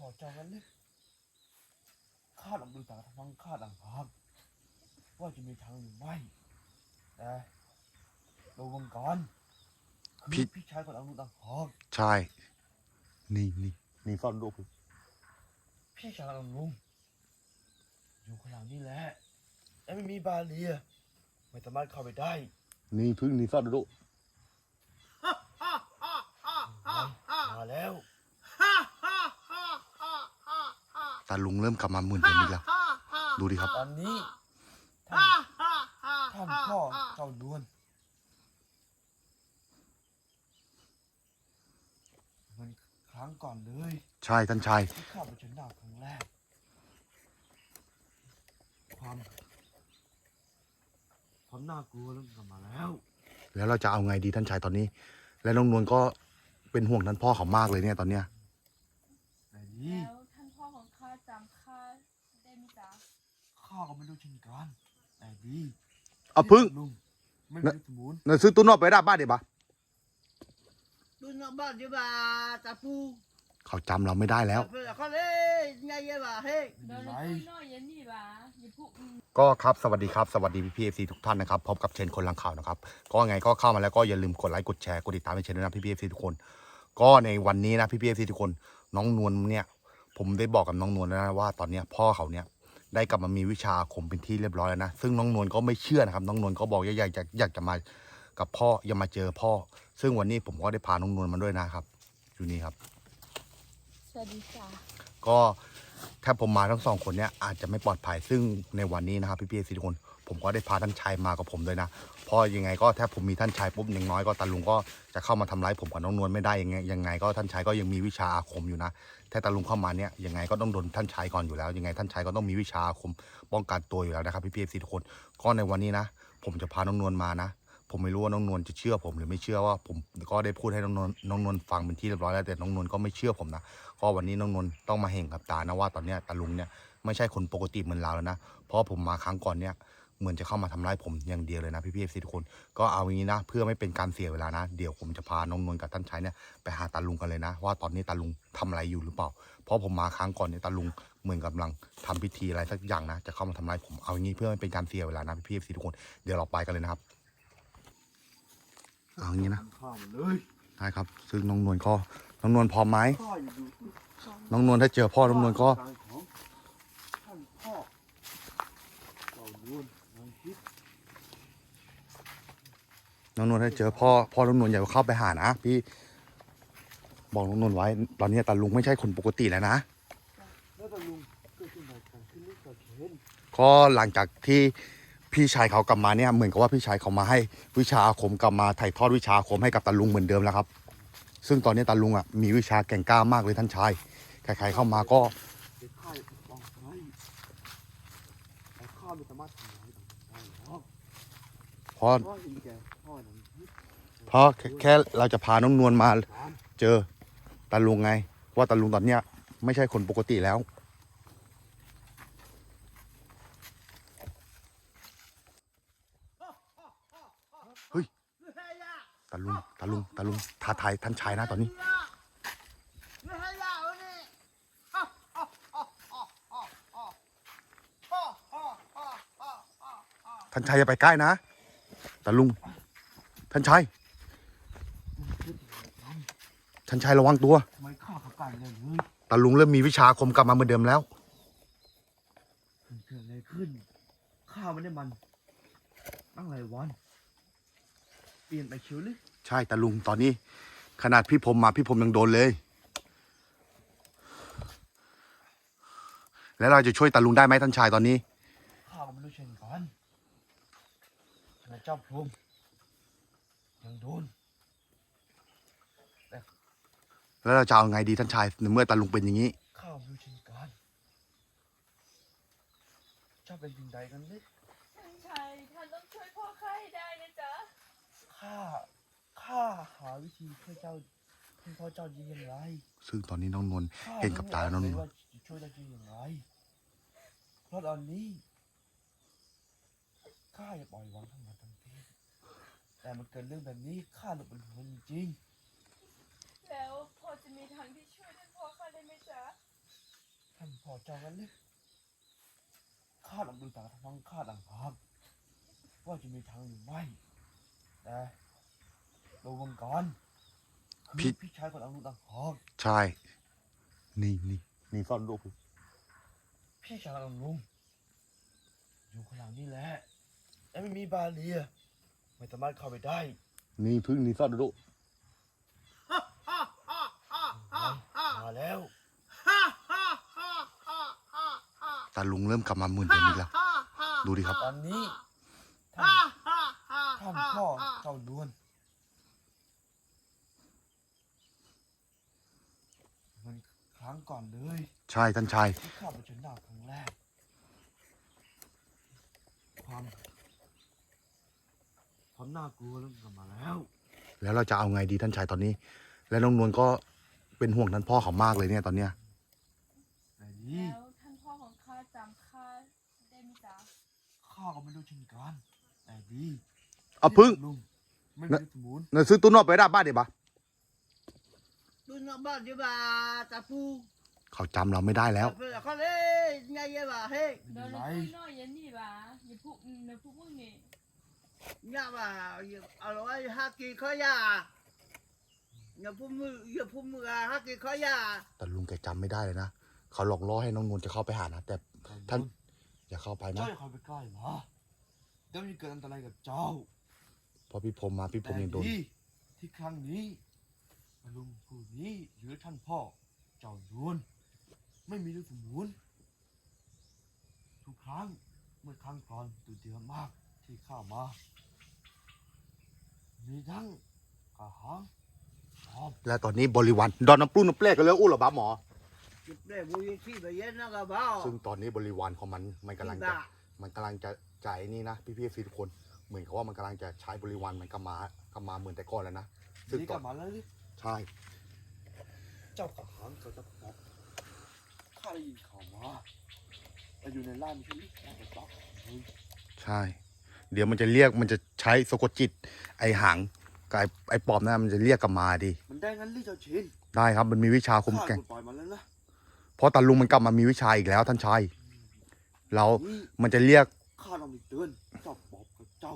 พ่อเจ้ากันเลยข้าลองดูต่างทางข้าต่างหากว่าจะมีทางหรือไม่แต่ดูมังกรคือพี่ชายของเราดูต่างหากใช่ นี่นี่นี่ซ่อนรูปพี่ชายของลุงอยู่ข้างหลังนี่แหละแต่ไม่มีบาเรียไม่สามารถเข้าไปได้นี่พึ่งนี่ซ่อนรูป มาแล้ว ตาลุงเริ่มกลับมาหมื่นเดิมอีกแล้ว ดูดิครับตอนนี้ท่านท่านพ่อเจ้านวลเหมันครั้งก่อนเลยใช่ท่านชายที่ข้าไปชนหน้าครั้งแรก ความความน่ากลัวเริ่มกลับมาแล้ว แล้วเราจะเอาไงดีท่านชายตอนนี้ และน้องนวลก็เป็นห่วงท่านพ่อเขามากเลยเนี่ยตอนเนี้ย แต่นี้ แล้วท่านพ่อของข้าจำข้าได้ไหมจ๊ะ ข้าก็ไม่รู้เช่นกันแต่ดีเอาพึ่งลุงไม่มีสมุนเนยซื้อตู้นอกไปได้บ้านเดี๋ยวปะ Tôi nó bảo chứ bà ta phu เขาจำเราไม่ได้แล้ว Phải là con ê ngay vậy bà hê เดินคุยน้อยอยันนี่หว่าอย่าพูดอืมก็ครับสวัสดีครับสวัสดีพี่พีเอฟซีทุกท่านนะครับพบกับเชนคนลังข่าวนะครับก็ไงก็เข้ามาแล้วก็อย่าลืมกดไลค์กดแชร์กดติดตามให้เชนด้วยนะพี่พีเอฟซีทุกคน ก็ในวันนี้นะพี่พีเอฟซีทุกคน น้องนวลเนี่ย ผมได้บอกกับน้องนวลแล้วนะว่าตอนเนี้ยพ่อเขาเนี่ย ได้กลับมามีวิชาอาคมเป็นที่เรียบร้อยแล้วนะ ซึ่งน้องนวลก็ไม่เชื่อนะครับ น้องนวลก็บอกอยากอยากอยากจะมากับพ่ออยากมาเจอพ่อ ซึ่งวันนี้ผมก็ได้พาน้องนวลมาด้วยนะครับ อยู่นี่ครับ สวัสดีจ้ะก็ถ้าผมมาทั้งสองคนเนี่ยอาจจะไม่ปลอดภัย ซึ่งในวันนี้นะครับพี่พี่ๆทุกคน ผมก็ได้พาท่านชายมากับผมด้วยนะเพราะยังไงก็ถ้าผมมีท่านชายปุ๊บอย่างน้อยก็ตาลุงก็จะเข้ามาทำร้ายผมกับน้องนวลไม่ได้ยังไงยังไงก็ท่านชายก็ยังมีวิชาอาคมอยู่นะถ้าตาลุงเข้ามาเนี่ยยังไงก็ต้องโดนท่านชายก่อนอยู่แล้วยังไงท่านชายก็ต้องมีวิชาอาคมป้องกันตัวอยู่แล้วนะครับพี่พี่ๆทุกคนก็ในวันนี้นะ ผมจะพาน้องนวลมานะ ผมไม่รู้ว่าน้องนวลจะเชื่อผมหรือไม่เชื่อว่าผมก็ได้พูดให้น้องนวลน้องนวลฟังเป็นที่เรียบร้อยแล้วแต่น้องนวลก็ไม่เชื่อผมนะก็วันนี้น้องนนท์ต้องมาเห็นกับตานะว่าตอนเนี้ยตาลุงเนี่ยไม่ใช่คนปกติเหมือนเราแล้วนะเพราะผมมาครั้งก่อนเนี่ย เหมือนจะเข้ามาทำร้ายผมอย่างเดียวเลยนะพี่พี่เอฟซีทุกคน ก็เอาอย่างนี้นะ เพื่อไม่เป็นการเสียเวลานะ เดี๋ยวผมจะพาน้องนนท์กับท่านชายเนี่ยไปหาตาลุงกันเลยนะ ว่าตอนนี้ตาลุงทำอะไรอยู่หรือเปล่า เพราะผมมาครั้งก่อนเนี่ยตาลุงเหมือนกำลังทำพิธีอะไรสักอย่างนะ จะเข้ามาทำร้ายผมเอาอย่างนี้เพื่อไม่เป็นการเสียเวลานะพี่พี่เอฟซีทุกคนเดี๋ยวเราไปกันเลยนะครับเอาอย่างนี้นะข้ามเลยได้ครับ ซึ่งน้องนวลก็น้องนวลพร้อมไหมข้าอยู่ดูน้องนวลถ้าเจอพ่อน้องนวลก็ ทางของท่านพ่อเจ้านวลนางคิด น้องนวลถ้าเจอพ่อพ่อน้องนวลอย่าเข้าไปหานะพี่บอกน้องนวลไว้ ตอนนี้ตาลุงไม่ใช่คนปกติแล้วนะแล้วตาลุงเกิดขึ้นมาการขึ้นลูกตะเคนก็หลังจากที่พี่ชายเขากลับมาเนี่ยเหมือนกับว่าพี่ชายเขามาให้วิชาอาคมกลับมาถ่ายทอดวิชาอาคมให้กับตาลุงเหมือนเดิมแล้วครับ ซึ่งตอนนี้ตาลุงอะมีวิชาแก่งกล้ามากเลยท่านชายใครๆเข้ามาก็เด็กข้าจะปกป้องไว้แต่ข้าไม่สามารถทำอะไรได้หรอกเพราะ เพราะเห็นแก่อ เพราะแค่เราจะพาน้องนวลมาเจอตาลุงไง ว่าตาลุงตอนเนี้ย ไม่ใช่คนปกติแล้ว เฮ้ยตาลุงตาลุงตาลุงท้าทายท่านชายนะตอนนี้ท่านชายอย่าไปใกล้นะตาลุงท่านชาย ท่านชายระวังตัวทำไมข้าขับกันเลยเลยตาลุงเริ่มมีวิชาอาคมกลับมาเหมือนเดิมแล้ว มันเกิดอะไรขึ้นข้าไม่ได้มันตั้งหลายวัน เปลี่ยนไปเชียวหรือใช่ตาลุงตอนนี้ ขนาดพี่ผมมาพี่ผมยังโดนเลย แล้วเราจะช่วยตาลุงได้ไหมท่านชายตอนนี้ ข้าก็ไม่รู้เช่นกันขณะเจ้าพรหมยังโดน แล้วเราจะเอาไงดีท่านชายในเมื่อตาลุงเป็นอย่างนี้ ข้าไม่รู้เช่นกันเจ้าเป็นสิ่งใดกันเนี่ยท่านชายท่านต้องช่วยพ่อข้าให้ได้นะจ๊ะข้า ข้าหาวิธีช่วยเจ้าท่านพ่อเจ้าได้อย่างไรซึ่งตอนนี้น้องนนท์ข้าเห็นกับตาแล้วน้องไม่นรู้วลว่าจะช่วยได้จริงอย่างไร เพราะตอนนี้ ข้าอย่าปล่อยวางทั้งหมดทั้งที่แต่มันเกิดเรื่องแบบนี้ข้าหลุดเป็นห่วงจริงแล้วพอจะมีทางที่ช่วยท่านพ่อข้าได้ไหมจ๊ะท่านพ่อเจ้ากันเลยข้าลองดูตาทั้งข้าต่างหากว่าจะมีทางหรือไม่แต่ระวังก่อนพี่ คือพี่ชายของเราต่างหากใช่ นี่นี่นี่ซ่อนรูปพี่ชายของลุงอยู่ข้างหลังนี่แหละและไม่มีบาเรียไม่สามารถเข้าไปได้ นี่พึ่งนี่ซ่อนรูป มา แล้วตาลุงเริ่มกลับมาหมื่นเดิมอีกแล้ว ดูดิครับ ตอนนี้ท่านท่านพ่อเจ้านวลเหมันครั้งก่อนเลยใช่ท่านชาย ที่ข้าไปชนหน้าครั้งแรก ความความน่ากลัวเริ่มกลับมาแล้ว แล้วเราจะเอาไงดีท่านชายตอนนี้ และน้องนวลก็ เป็นห่วงท่านพ่อเขามากเลยเนี่ยตอนเนี้ยแต่นี้แล้วท่านพ่อของข้าจำข้าได้ไหมจ๊ะข้าก็ไม่รู้เช่นกันแต่ดีเอาพึ่งลุงไม่มีสมุนเนยซื้อตู้นอกไปได้บ้านเดี๋ยวปะดูนบ้านดีบาตาปูเขาจำเราไม่ได้แล้วเพื่อนเขาเลยไงเยบ่าเฮ้เดินเลยพูดน้อยอยันนี่บ่าอย่าพูดอย่าพูดพวกนี้เนี่ยบ่าอร่อยฮักกี้เขายา อย่าพูดมืออย่าพูดมือฮักกี้เขายาแต่ลุงแกจำไม่ได้เลยนะเขาหลอกล่อให้น้องนวลจะเข้าไปหานะแต่ท่านอย่าเข้าไปนะเจ้าอย่าคอยไปใกล้นะเดี๋ยวมันจะเกิดอันตรายกับเจ้าเพราะพี่พรมมาพี่พรมยังโดนแต่ที่ที่ครั้งนี้ลุงผู้นี้หรือท่านพ่อ เจ้านวลไม่มีเรื่องสมุนทุกครั้งเมื่อครั้งก่อนตัวเดือดมากที่เข้ามา มีทั้งกระหังชอบ และตอนนี้บริวารดอนน้ำปลุ้นน้ำเปล้กันแล้วอู้หรอบ้าหมอจุดเด้บุยที่ไปเย็นนะกับบ้าซึ่งตอนนี้บริวารของมันมันกำลังจะมันกำลังจะจ่ายนี่นะพี่พี่ๆทุกคนเหมือนกับว่ามันกำลังจะใช้บริวารมันกลับมากลับมาเหมือนแต่ก่อนแล้วนะซึ่งนี่ตกอลันบมาแล้วนี่ใช่เจ้ากระหังเจ้าจะบอกข้าได้ยินข่าวมาแต่อยู่ในร่างไม่ใช่หรือร่างกระต๊อกเฮ้ยใช่ เดี๋ยวมันจะเรียกมันจะใช้สะกดจิตไอหางกับ ไอ้ไอปอบนั่นมันจะเรียกกลับมาดิมันได้งั้นหรือเจ้าชินได้ครับมันมีวิชาคมข้าแกร่งปล่อยมันแล้วนะเพราะตาลุงมันกลับมามีวิชาอีกแล้วท่านชายเรานี่มันจะเรียกข้าต้องไปเตือนเจ้าปอบกับเจ้า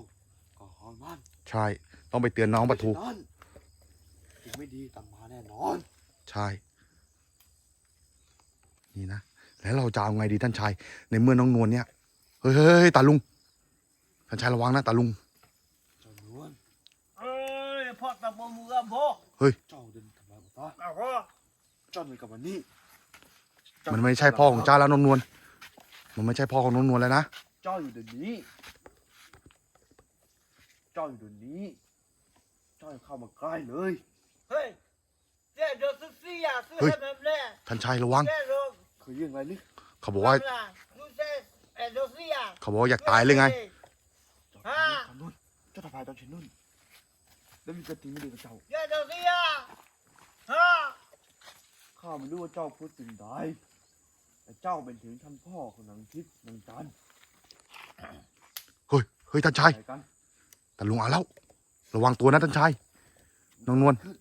กระหังมันใช่ ต้องไปเตือนน้องปะทู ไม่เช่นนั้นสิ่งไม่ดีตามมาแน่นอนใช่ นี่นะ แล้วเราจะเอาไงดีท่านชาย ในเมื่อน้องนวลเนี่ย เฮ้ยเฮ้ยเฮ้ยตาลุง ท่านชายระวังนะตาลุง เจ้านวล เอ้ยพ่อตาบ มือกับพ่อเจ้าเดินกลับมาบอกว่าเอาพ่อเจ้าเดินกลับมานี่มันไม่ใช่พ่อของเจ้าแล้วน้องนวล มันไม่ใช่พ่อของน้องนวลแล้วนะ เจ้าอยู่เดี๋ยวนี้ เจ้าอยู่เดี๋ยวนี้ เจ้าอย่าเข้ามาใกล้เลยเฮ้ยเจ้าโดนซื้อซี่อะซื้อเฮ้ยให้แบบนี้ท่านชายระวัง เจ้าโดนเคยยังไงนี่เขาบอกว่า ดูเจ้เอ็ดโดนซี่อะเขาบอกว่าอยากตายเลยไง เจ้าฮะทำนู่นเจ้าทำลายตอนเชนนู่น แล้วมีกระติงไม่ดีกับเจ้าเจ้าโดนซี่อะฮะข้าไม่รู้ว่าเจ้าพูดสิ่งใดแต่เจ้าเป็นถึงท่านพ่อของนางทิพย์นางจันทร์เฮ้ยเฮ้ยท่านชายไหนกันตาลุงเอาแล้ว ระวังตัวนะท่านชายน้องนวลขึ้น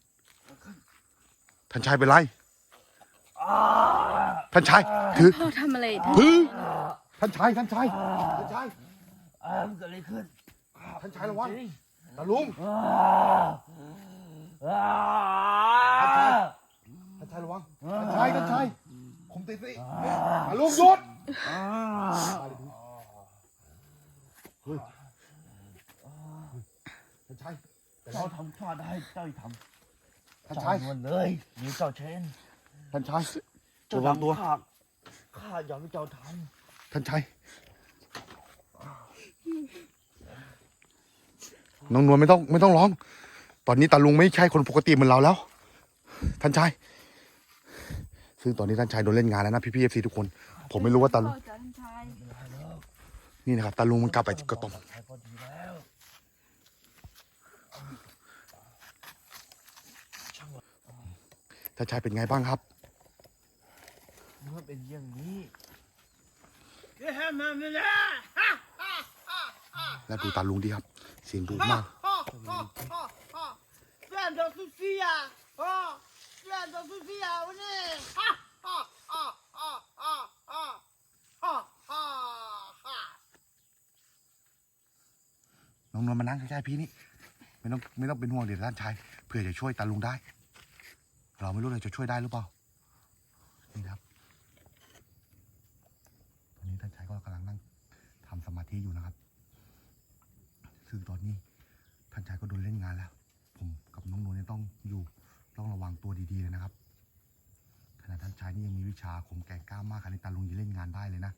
เอาขึ้นท่านชายเป็นไรท่านชายถือพ่อทำอะไรพึ่งท่านชายท่านชายท่านชายอ่ามันเกิดอะไรขึ้นท่านชายระวัง จริง ตาลุงอ่าอ่าท่านชายท่านชายระวังท่านชายท่านชายคุมตีสิตาลุงหยุดอ่าเฮ้ยท่านชายแต่เราเจ้าทำข้าได้เจ้าอย่าทำท่านเจ้าชายนวลเลยมีเจ้าเชนท่านชายเจ้าระวังตัวทำข้าข้าอยากให้เจ้าทท่านชาย น้องนวลไม่ต้องไม่ต้องร้อง ตอนนี้ตาลุงไม่ใช่คนปกติเหมือนเราแล้ว ท่านชาย ซึ่งตอนนี้ท่านชายโดนเล่นงานแล้วนะพี่พีเอฟซีทุกคน ผมไม่รู้ว่าตาลุงพ่อจ๋าท่านชายำไม่ได้แล้วนี่นะครับตาลุงมันกลับไปกระตอมใช้พอดีแล้วช่างว่าท่านชายเป็นไงบ้างครับ เมื่อเป็นอย่างนี้เจ้าให้มาไม่ได้และดูตาลุงดีครับเสียงดุมาก Vem då Sofia! Ja! Vem då Sofia! Och ni! Ha! Ha! Ha! Ha! Ha! Ha! Ha! Ha! Ha! น้องนวลมานั่งใกล้ๆพี่นี่ ไม่ต้องไม่ต้องเป็นห่วงเดี๋ยวท่านชายเผื่อจะช่วยตาลุงได้ เราไม่รู้เลยจะช่วยได้หรือเปล่า นี่ครับ ตอนนี้ท่านชายก็กำลังนั่งทำสมาธิอยู่นะครับึ่งตอนนี้ท่านชายก็โดนเล่นงานแล้ว ผมกับน้องนวลเนี่ยต้องอยู่ต้องระวังตัวดีๆเลยนะครับขณะท่านชายนี่ยังมีวิชาคมแก่งกล้ามากขนาดตาลุงยังเล่นงานได้เลยนะ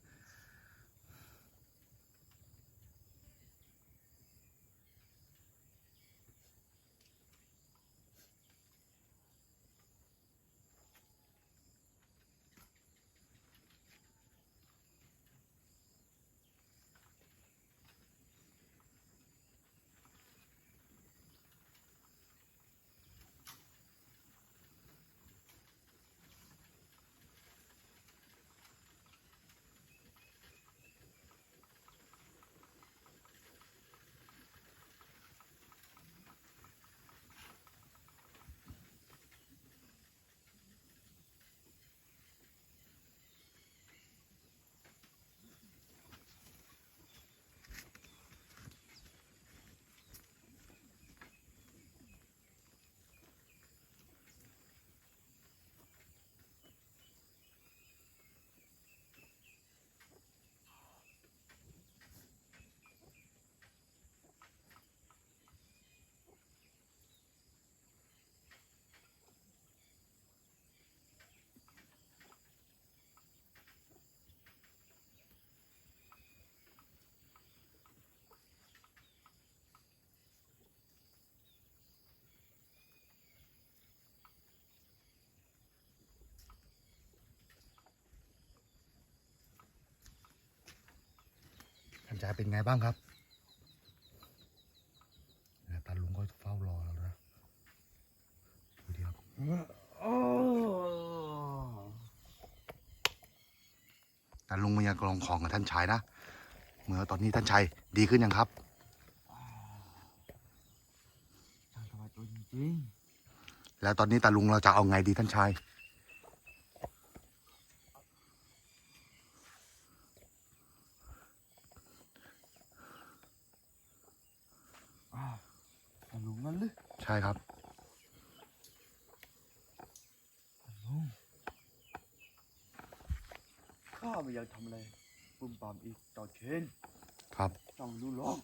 ท่านชายเป็นไงบ้างครับเนี่ยตาลุงก็เฝ้ารอแล้วนะดูดิครับโอ้ตาลุงมันยังกลองของกับท่านชายนะเมื่อตอนนี้ท่านชายดีขึ้นยังครับช่างสบายตัวจริงแล้วตอนนี้ตาลุงเราจะเอาไงดีท่านชาย ๆอ้าวตาลุงนั่นหรือ ใช่ครับตาลุงข้าไม่อยากทำอะไรปุ่มปามอีกต่อเชนครับเจ้าไม่รู้หรอก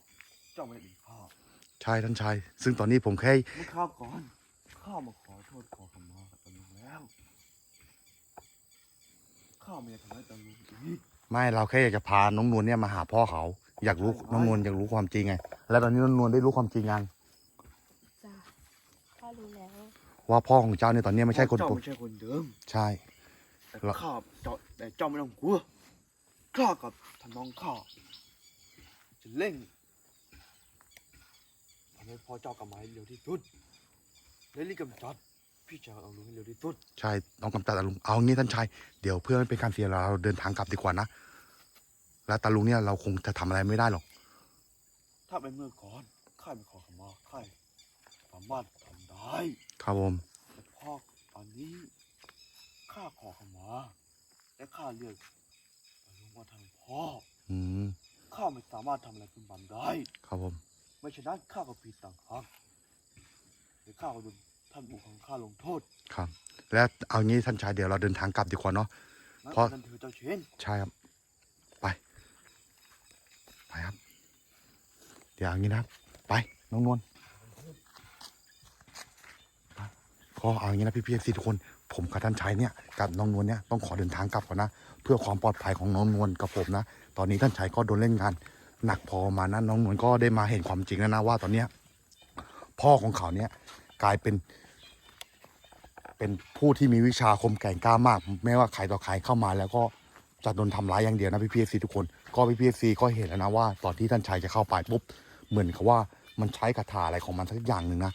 เจ้าไม่ได้เป็นข้าใช่ท่านชายซึ่งตอนนี้ผมแค่เมื่อข้าวก่อนข้ามาขอโทษขอขมากับตาลุงแล้วข้าไม่อยากทำให้ตาลุงอีกไม่เราแค่อยากจะพาน้องนวลเนี่ยมาหาพ่อเขา อยากรู้ใช่น้องนวลอยากรู้ความจริงไง แล้วตอนนี้น้องนวลได้รู้ความจริงยัง จ้ะข้ารู้แล้ว ว่าพ่อของเจ้าเนี่ยตอนนี้ไม่ใช่คนเจ้าปกไม่ใช่คนเดิมใช่ แต่แล้วข้าเจ้าแต่เจ้าไม่ต้องกลัวข้ากับท่านน้องข้าจะเร่งทำให้พ่อเจ้ากลับมาให้เร็วที่สุดและรีบกำจัดพี่ชายเอาลุงให้เร็วที่สุดใช่ต้องกำจัดตาลุงเอางี้ท่านชายเดี๋ยวเพื่อไม่เป็นการเสียเวลาเราเดินทางกลับดีกว่านะแล้วตาลุงเนี่ยเราคงจะทำอะไรไม่ได้หรอก ถ้าเป็นเมื่อก่อนข้าไม่ขอขมาข้า สามารถทำได้ครับผมแต่พ่อตอนนี้ข้าขอขมาและข้าเลือกตาลุงว่าทางพ่ออืมข้าไม่สามารถทำอะไรคุณบันได้ ครับผม ไม่ฉะนั้นข้าก็ผิดต่างหากเดี๋ยวข้าก็โดนท่านปู่ของข้าลงโทษครับ แล้วเอางี้ท่านชายเดี๋ยวเราเดินทางกลับดีกว่าเนาะงั้นเพราะ นั่นถือเจ้าเชนใช่ครับ ไป ไปครับ เดี๋ยวอย่างนี้นะครับ ไป น้องนวลไป ก็เอาอย่างนี้นะพี่พี่สิทุกคน ผมกับท่านชายเนี่ยกับน้องนวลเนี่ยต้องขอเดินทางกลับก่อนนะ เพื่อความปลอดภัยของน้องนวลกับผมนะ ตอนนี้ท่านชายก็โดนเล่นงาน หนักพอมานะน้องนวลก็ได้มาเห็นความจริงแล้วนะว่าตอนเนี้ยพ่อของเขาเนี่ยกลายเป็น เป็นผู้ที่มีวิชาคมแกร่งกล้ามาก ไม่ว่าใครต่อใครเข้ามาแล้วก็จะโดนทำร้ายอย่างเดียวนะพี่พีเอซีทุกคน ก็พี่พีเอซีก็เห็นแล้วนะว่า ตอนที่ท่านชายจะเข้าไปปุ๊บเหมือนกับว่ามันใช้คาถาอะไรของมันสักอย่างหนึ่งนะ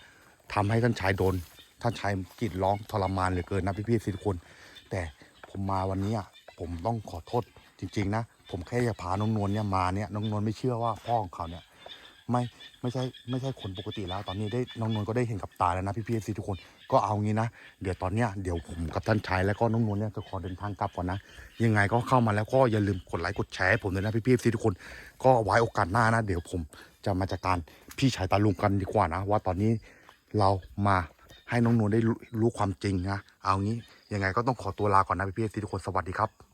ทำให้ท่านชายโดน ท่านชายกรีดร้องทรมานเหลือเกินนะพี่พีเอซีทุกคน แต่ผมมาวันนี้อะผมต้องขอโทษจริง ๆ นะ ผมแค่อยากพาน้องนวลเนี่ยมาเนี่ยน้องนวลไม่เชื่อว่าพ่อของเขาเนี่ยไม่ไม่ใช่ไม่ใช่คนปกติแล้ว ตอนนี้ได้น้องนวลก็ได้เห็นกับตาแล้วนะพี่พีเอซีทุกคนก็เอางี้นะเดี๋ยวตอนเนี้ยเดี๋ยวผมกับท่านชายแล้วก็น้องนวลเนี่ยจะขอเดินทางกลับก่อนนะ ยังไงก็เข้ามาแล้วก็อย่าลืมกดไลค์กดแชร์ให้ผมด้วยนะพี่พีเอซีทุกคนก็ไว้โอกาสหน้านะ เดี๋ยวผมจะมาจัดการพี่ชายตาลุงกันดีกว่านะ ว่าตอนนี้เรามา ให้น้องนวลได้รู้ความจริงนะเอางี้ยังไงก็ต้องขอตัวลาก่อนนะพี่ๆทุกคนสวัสดีครับ